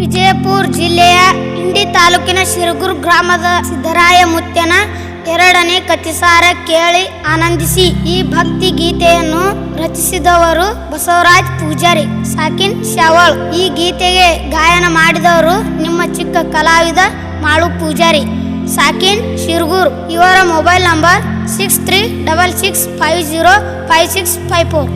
ವಿಜಯಪುರ ಜಿಲ್ಲೆಯ ಇಂಡಿ ತಾಲೂಕಿನ ಶಿರಗುರು ಗ್ರಾಮದ ಸಿದ್ದರಾಯ ಮುತ್ಯನ ಎರಡನೇ ಕತಿಸಾರ ಕೇಳಿ ಆನಂದಿಸಿ ಈ ಭಕ್ತಿ ಗೀತೆಯನ್ನು ರಚಿಸಿದವರು ಬಸವರಾಜ್ ಪೂಜಾರಿ, ಸಾಕಿನ್ ಶಾವಳ್ ಈ ಗೀತೆಗೆ ಗಾಯನ ಮಾಡಿದವರು ನಿಮ್ಮ ಚಿಕ್ಕ ಕಲಾವಿದ ಮಾಳು ಪೂಜಾರಿ, ಸಾಕಿನ್ ಶಿರ್ಗೂರ್. ಇವರ mobile number six three double six five zero five six five four.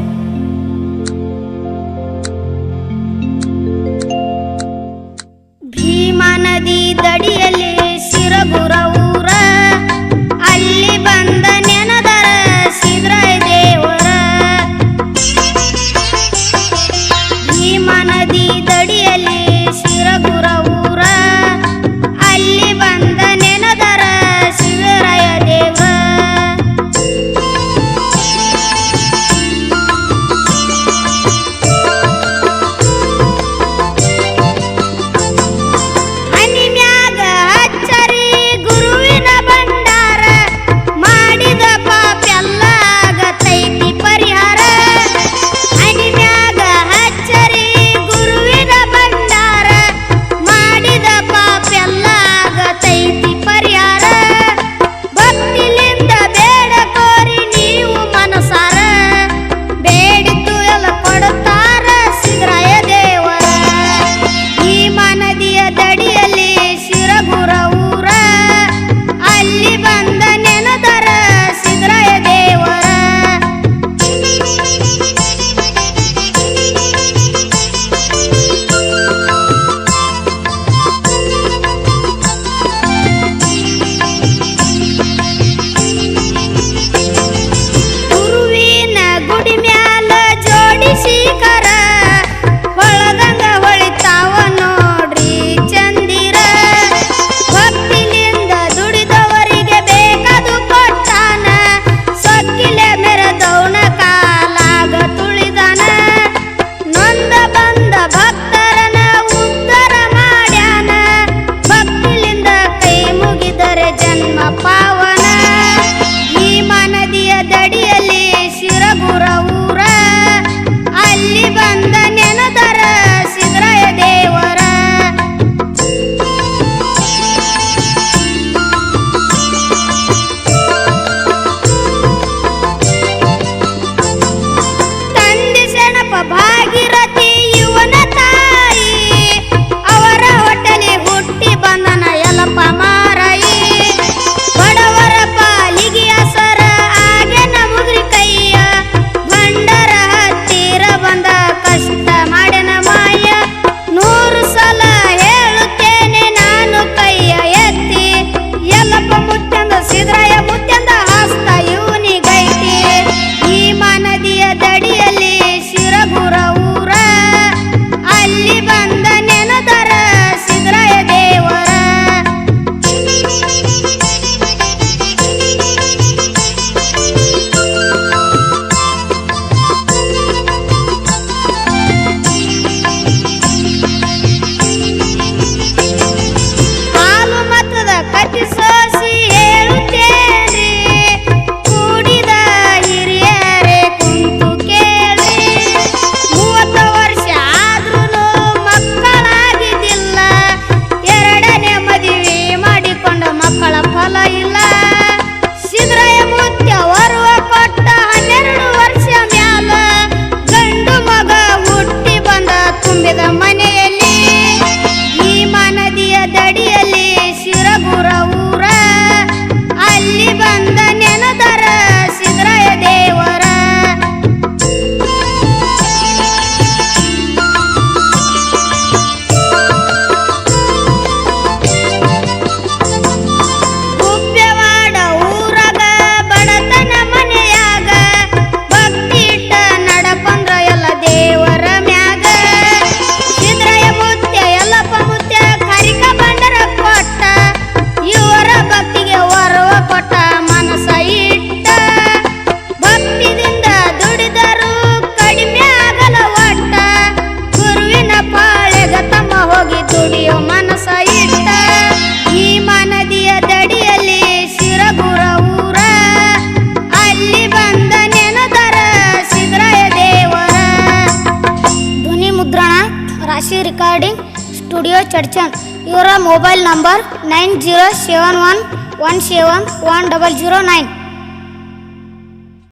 Recording studio ಚರ್ಚನ್ ಇವರ mobile number nine zero seven one one seven one double zero nine.